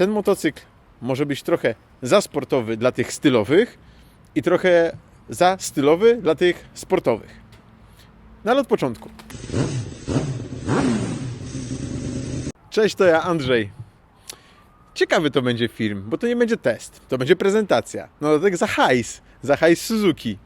ten motocykl może być trochę za sportowy dla tych stylowych i trochę za stylowy dla tych sportowych. No ale od początku. Cześć, to ja Andrzej. Ciekawy to będzie film, bo to nie będzie test, to będzie prezentacja. No tak za hajs, za hajs Suzuki.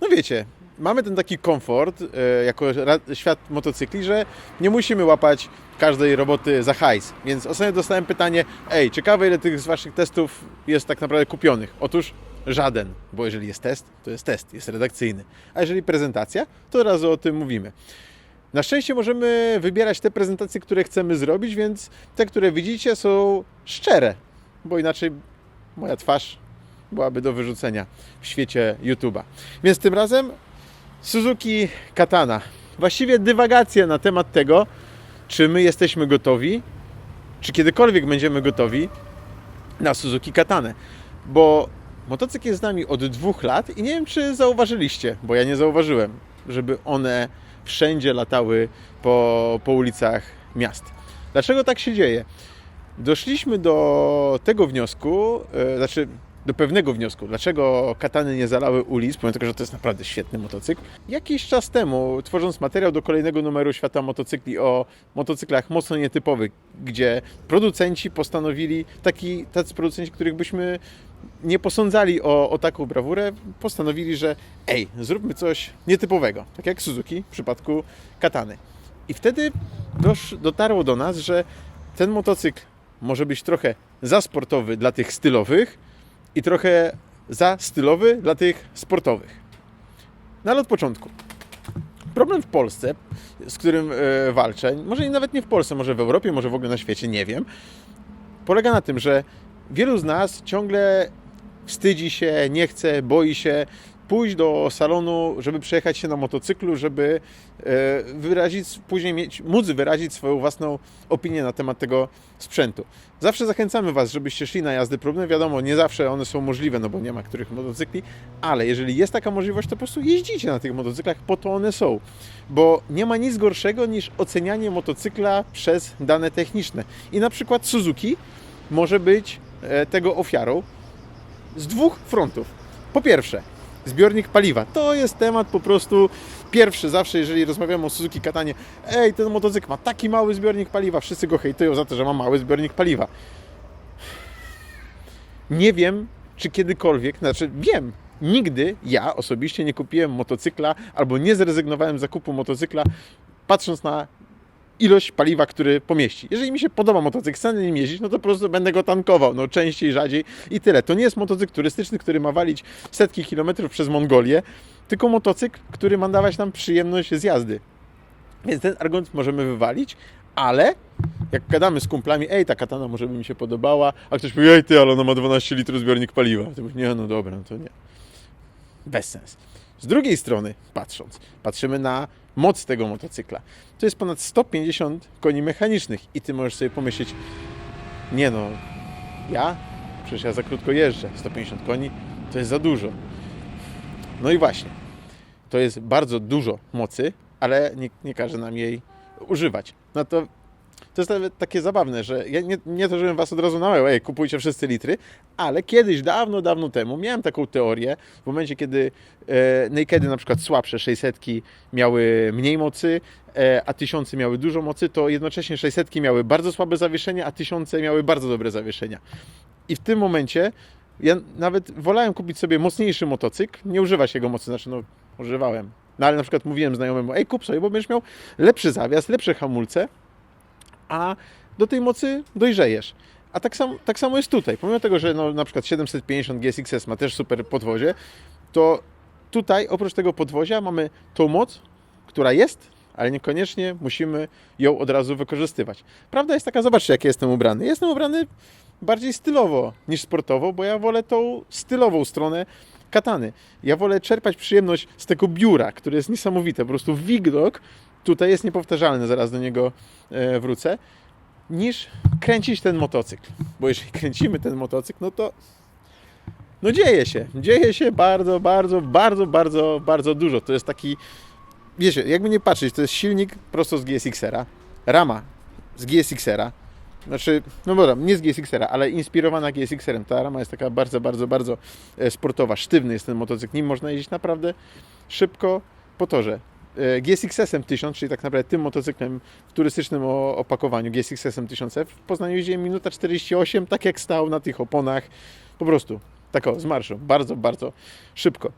No wiecie, mamy ten taki komfort e, jako świat motocykli, że nie musimy łapać każdej roboty za hajs. Więc ostatnio dostałem pytanie, ej, ciekawe ile tych z Waszych testów jest tak naprawdę kupionych. Otóż żaden, bo jeżeli jest test, to jest test, jest redakcyjny. A jeżeli prezentacja, to razu o tym mówimy. Na szczęście możemy wybierać te prezentacje, które chcemy zrobić, więc te, które widzicie, są szczere, bo inaczej moja twarz byłaby do wyrzucenia w świecie YouTube'a. Więc tym razem Suzuki Katana. Właściwie dywagacja na temat tego, czy my jesteśmy gotowi, czy kiedykolwiek będziemy gotowi na Suzuki Katanę. Bo motocykl jest z nami od dwóch lat i nie wiem, czy zauważyliście, bo ja nie zauważyłem, żeby one wszędzie latały po, po ulicach miast. Dlaczego tak się dzieje? Doszliśmy do tego wniosku, e, znaczy do pewnego wniosku, dlaczego katany nie zalały ulic, pomimo tego, że to jest naprawdę świetny motocykl. Jakiś czas temu, tworząc materiał do kolejnego numeru Świata Motocykli o motocyklach mocno nietypowych, gdzie producenci postanowili, taki, tacy producenci, których byśmy nie posądzali o, o taką brawurę, postanowili, że ej, zróbmy coś nietypowego, tak jak Suzuki w przypadku katany. I wtedy dosz, dotarło do nas, że ten motocykl może być trochę za sportowy dla tych stylowych i trochę za stylowy dla tych sportowych. No ale od początku. Problem w Polsce, z którym e, walczę, może nawet nie w Polsce, może w Europie, może w ogóle na świecie, nie wiem, polega na tym, że wielu z nas ciągle wstydzi się, nie chce, boi się pójść do salonu, żeby przejechać się na motocyklu, żeby e, wyrazić, później mieć, móc wyrazić swoją własną opinię na temat tego sprzętu. Zawsze zachęcamy Was, żebyście szli na jazdy próbne. Wiadomo, nie zawsze one są możliwe, no bo nie ma których motocykli, ale jeżeli jest taka możliwość, to po prostu jeździcie na tych motocyklach, po to one są. Bo nie ma nic gorszego niż ocenianie motocykla przez dane techniczne. I na przykład Suzuki może być e, tego ofiarą z dwóch frontów. Po pierwsze, zbiornik paliwa. To jest temat po prostu pierwszy zawsze, jeżeli rozmawiamy o Suzuki Katanie. Ej, ten motocykl ma taki mały zbiornik paliwa. Wszyscy go hejtują za to, że ma mały zbiornik paliwa. Nie wiem, czy kiedykolwiek, znaczy wiem, nigdy ja osobiście nie kupiłem motocykla albo nie zrezygnowałem z zakupu motocykla patrząc na ilość paliwa, który pomieści. Jeżeli mi się podoba motocykl, chcę na nim jeździć, no to po prostu będę go tankował, no częściej, rzadziej i tyle. To nie jest motocykl turystyczny, który ma walić setki kilometrów przez Mongolię, tylko motocykl, który ma dawać nam przyjemność z jazdy. Więc ten argument możemy wywalić, ale jak gadamy z kumplami, ej, ta katana może by mi się podobała, a ktoś powie, ej ty, ale ona ma 12 litrów zbiornik paliwa. To mówię, nie, no dobra, no to nie. Bez sens. Z drugiej strony, patrząc, patrzymy na moc tego motocykla. To jest ponad 150 koni mechanicznych i ty możesz sobie pomyśleć, nie no, ja? Przecież ja za krótko jeżdżę. 150 koni to jest za dużo. No i właśnie, to jest bardzo dużo mocy, ale nie, nie każe nam jej używać. No to to jest nawet takie zabawne, że ja nie, nie to, żebym was od razu namawiał, ej, kupujcie wszyscy litry, ale kiedyś, dawno, dawno temu miałem taką teorię, w momencie, kiedy e, nakedy na przykład słabsze 600 miały mniej mocy, e, a tysiące miały dużo mocy, to jednocześnie 600 miały bardzo słabe zawieszenia, a tysiące miały bardzo dobre zawieszenia. I w tym momencie ja nawet wolałem kupić sobie mocniejszy motocykl, nie używać jego mocy, znaczy no używałem, no ale na przykład mówiłem znajomemu, ej kup sobie, bo będziesz miał lepszy zawias, lepsze hamulce, a do tej mocy dojrzejesz. A tak, sam, tak samo jest tutaj. Pomimo tego, że no, na przykład 750 GSX-S ma też super podwozie, to tutaj oprócz tego podwozia mamy tą moc, która jest, ale niekoniecznie musimy ją od razu wykorzystywać. Prawda jest taka, zobaczcie jak jestem ubrany. Jestem ubrany bardziej stylowo niż sportowo, bo ja wolę tą stylową stronę katany. Ja wolę czerpać przyjemność z tego biura, które jest niesamowite. Po prostu widok tutaj jest niepowtarzalny, zaraz do niego e, wrócę, niż kręcić ten motocykl. Bo jeżeli kręcimy ten motocykl, no to no dzieje się. Dzieje się bardzo, bardzo, bardzo, bardzo, bardzo dużo. To jest taki, wiecie, jakby nie patrzeć, to jest silnik prosto z GSX-era, rama z GSX-era, znaczy, no dobra, nie z GSX-era, ale inspirowana GSX-erem. Ta rama jest taka bardzo, bardzo, bardzo e, sportowa, sztywny jest ten motocykl. Nim można jeździć naprawdę szybko po torze. E, GSX-em 1000, czyli tak naprawdę tym motocyklem w turystycznym opakowaniu GSX-em 1000F, w Poznaniu jeździłem minuta 48, tak jak stał na tych oponach, po prostu, tak o, z marszu, bardzo, bardzo szybko.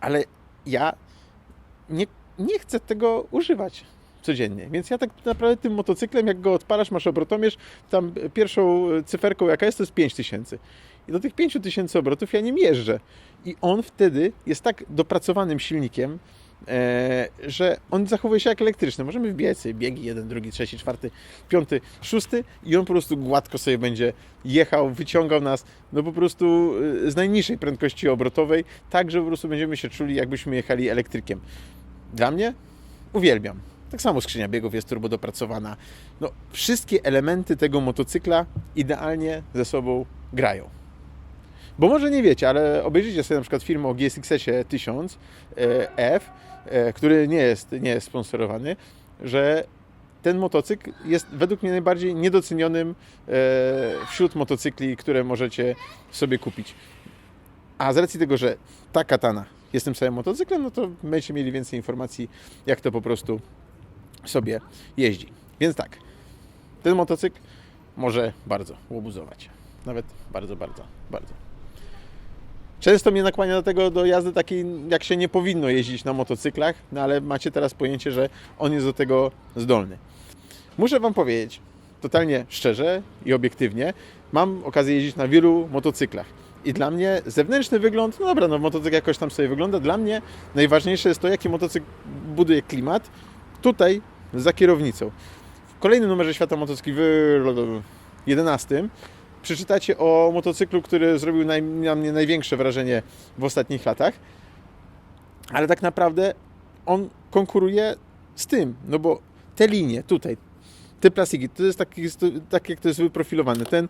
Ale ja nie, nie chcę tego używać codziennie. Więc ja tak naprawdę tym motocyklem, jak go odpalasz, masz obrotomierz, tam pierwszą cyferką jaka jest, to jest 5000. I do tych 5000 obrotów ja nim jeżdżę. I on wtedy jest tak dopracowanym silnikiem, że on zachowuje się jak elektryczny. Możemy wbijać sobie biegi, jeden, drugi, trzeci, czwarty, piąty, szósty i on po prostu gładko sobie będzie jechał, wyciągał nas, no po prostu e, z najniższej prędkości obrotowej, tak, że po prostu będziemy się czuli, jakbyśmy jechali elektrykiem. Dla mnie uwielbiam. Tak samo skrzynia biegów jest turbo dopracowana. No, wszystkie elementy tego motocykla idealnie ze sobą grają. Bo może nie wiecie, ale obejrzyjcie sobie na przykład film o GSX-ie 1000 e, F, e, który nie jest, nie jest sponsorowany, że ten motocykl jest według mnie najbardziej niedocenionym e, wśród motocykli, które możecie sobie kupić. A z racji tego, że ta katana jest tym samym motocyklem, no to będziecie mieli więcej informacji, jak to po prostu sobie jeździ. Więc tak, ten motocykl może bardzo łobuzować. Nawet bardzo, bardzo, bardzo. Często mnie nakłania do tego, do jazdy takiej, jak się nie powinno jeździć na motocyklach, no ale macie teraz pojęcie, że on jest do tego zdolny. Muszę Wam powiedzieć, totalnie szczerze i obiektywnie, mam okazję jeździć na wielu motocyklach. I dla mnie zewnętrzny wygląd, no dobra, no motocykl jakoś tam sobie wygląda. Dla mnie najważniejsze jest to, jaki motocykl buduje klimat tutaj za kierownicą. W kolejnym numerze Świata Motocykli w 11 przeczytacie o motocyklu, który zrobił naj, na mnie największe wrażenie w ostatnich latach. Ale tak naprawdę on konkuruje z tym, no bo te linie tutaj, te plastiki, to jest tak, jest tak jak to jest wyprofilowane. Ten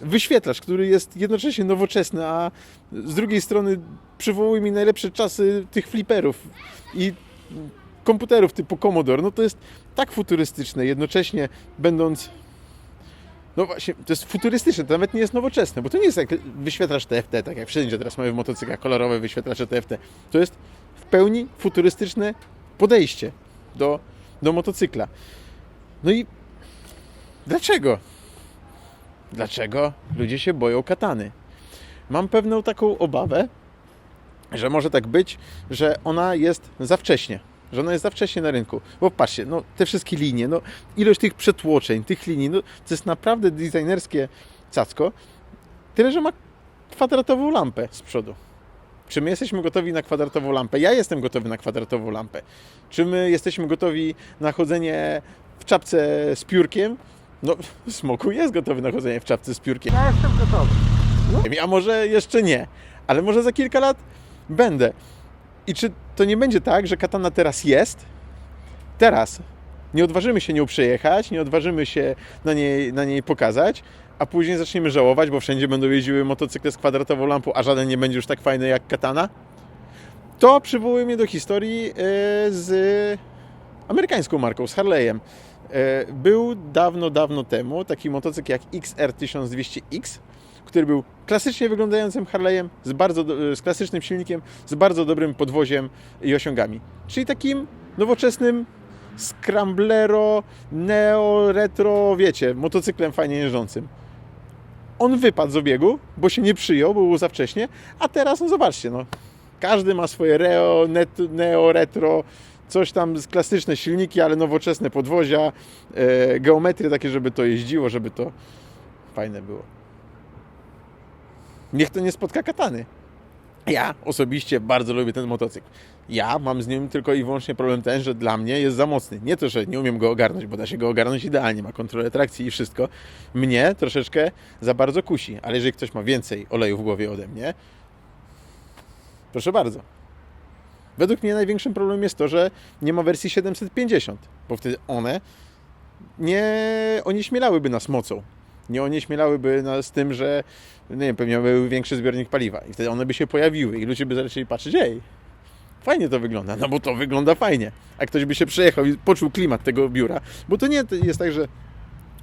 wyświetlacz, który jest jednocześnie nowoczesny, a z drugiej strony przywołuje mi najlepsze czasy tych fliperów i komputerów typu Commodore. No to jest tak futurystyczne, jednocześnie będąc no właśnie, to jest futurystyczne, to nawet nie jest nowoczesne, bo to nie jest jak wyświetlacz TFT, tak jak wszędzie teraz mamy w motocyklach kolorowe wyświetlacze TFT. To jest w pełni futurystyczne podejście do, do motocykla. No i dlaczego? Dlaczego ludzie się boją katany? Mam pewną taką obawę, że może tak być, że ona jest za wcześnie. Że ona jest za wcześnie na rynku. Bo patrzcie, no te wszystkie linie, no ilość tych przetłoczeń, tych linii, no to jest naprawdę designerskie cacko. Tyle, że ma kwadratową lampę z przodu. Czy my jesteśmy gotowi na kwadratową lampę? Ja jestem gotowy na kwadratową lampę. Czy my jesteśmy gotowi na chodzenie w czapce z piórkiem? No, Smoku jest gotowy na chodzenie w czapce z piórkiem. Ja jestem gotowy. A może jeszcze nie, ale może za kilka lat będę. I czy to nie będzie tak, że katana teraz jest? Teraz. Nie odważymy się nią przejechać, nie odważymy się na niej, na niej pokazać, a później zaczniemy żałować, bo wszędzie będą jeździły motocykle z kwadratową lampą, a żaden nie będzie już tak fajny jak katana? To przywołuje mnie do historii e, z amerykańską marką, z Harley'em. E, Był dawno, dawno temu taki motocykl jak XR 1200X, który był klasycznie wyglądającym Harley'em z bardzo z klasycznym silnikiem, z bardzo dobrym podwoziem i osiągami. Czyli takim nowoczesnym scramblero, neo, retro, wiecie, motocyklem fajnie jeżdżącym. On wypadł z obiegu, bo się nie przyjął, bo był za wcześnie, a teraz, no zobaczcie, no, każdy ma swoje reo, net, neo, retro, coś tam klasyczne silniki, ale nowoczesne podwozia, e, geometrie takie, żeby to jeździło, żeby to fajne było. Niech to nie spotka katany. Ja osobiście bardzo lubię ten motocykl. Ja mam z nim tylko i wyłącznie problem ten, że dla mnie jest za mocny. Nie to, że nie umiem go ogarnąć, bo da się go ogarnąć idealnie, ma kontrolę trakcji i wszystko. Mnie troszeczkę za bardzo kusi, ale jeżeli ktoś ma więcej oleju w głowie ode mnie, proszę bardzo. Według mnie największym problemem jest to, że nie ma wersji 750, bo wtedy one nie onieśmielałyby nas mocą. Nie onieśmielałyby nas tym, że nie wiem, pewnie miałyby większy zbiornik paliwa i wtedy one by się pojawiły i ludzie by zaczęli patrzeć, ej, fajnie to wygląda, no bo to wygląda fajnie. A ktoś by się przejechał i poczuł klimat tego biura, bo to nie jest tak, że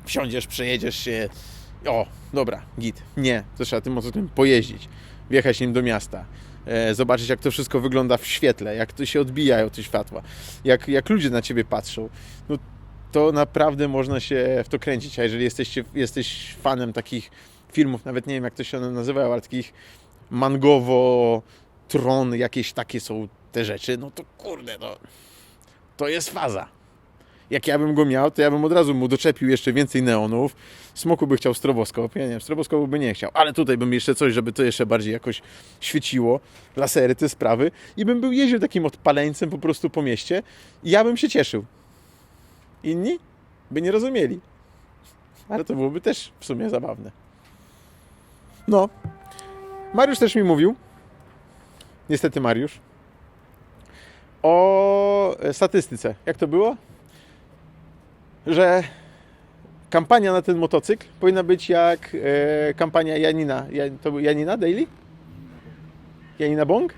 wsiądziesz, przejedziesz się. O, dobra, git. Nie, to trzeba tym motocyklem pojeździć, wjechać nim do miasta, e, zobaczyć jak to wszystko wygląda w świetle, jak to się odbijają te światła, jak, jak ludzie na ciebie patrzą. No, to naprawdę można się w to kręcić. A jeżeli jesteście, jesteś fanem takich filmów, nawet nie wiem jak to się one nazywają, ale takich mangowo, tron, jakieś takie są te rzeczy, no to kurde, no, to jest faza. Jak ja bym go miał, to ja bym od razu mu doczepił jeszcze więcej neonów. Smoku by chciał stroboskop, ja nie wiem, stroboskopu by nie chciał, ale tutaj bym jeszcze coś, żeby to jeszcze bardziej jakoś świeciło, lasery, te sprawy i bym był jeździł takim odpaleńcem po prostu po mieście i ja bym się cieszył. Inni by nie rozumieli. Ale to byłoby też w sumie zabawne. No. Mariusz też mi mówił, niestety Mariusz, o statystyce. Jak to było? Że kampania na ten motocykl powinna być jak e, kampania Janina. Ja, to był Janina Daily? Janina Bong?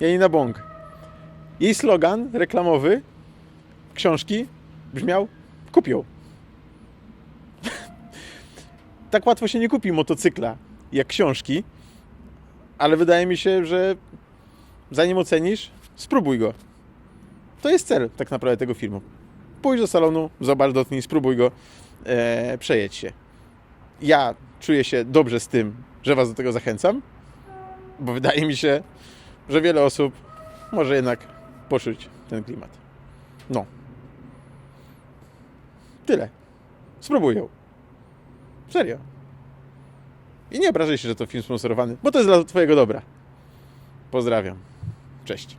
Janina Bong. Jej slogan reklamowy książki brzmiał kupią. tak łatwo się nie kupi motocykla jak książki, ale wydaje mi się, że zanim ocenisz, spróbuj go. To jest cel tak naprawdę tego filmu. Pójdź do salonu, zobacz, dotknij, spróbuj go, e, przejedź się. Ja czuję się dobrze z tym, że Was do tego zachęcam, bo wydaje mi się, że wiele osób może jednak poczuć ten klimat. No. Tyle. Spróbuj ją. Serio. I nie obrażaj się, że to film sponsorowany, bo to jest dla Twojego dobra. Pozdrawiam. Cześć.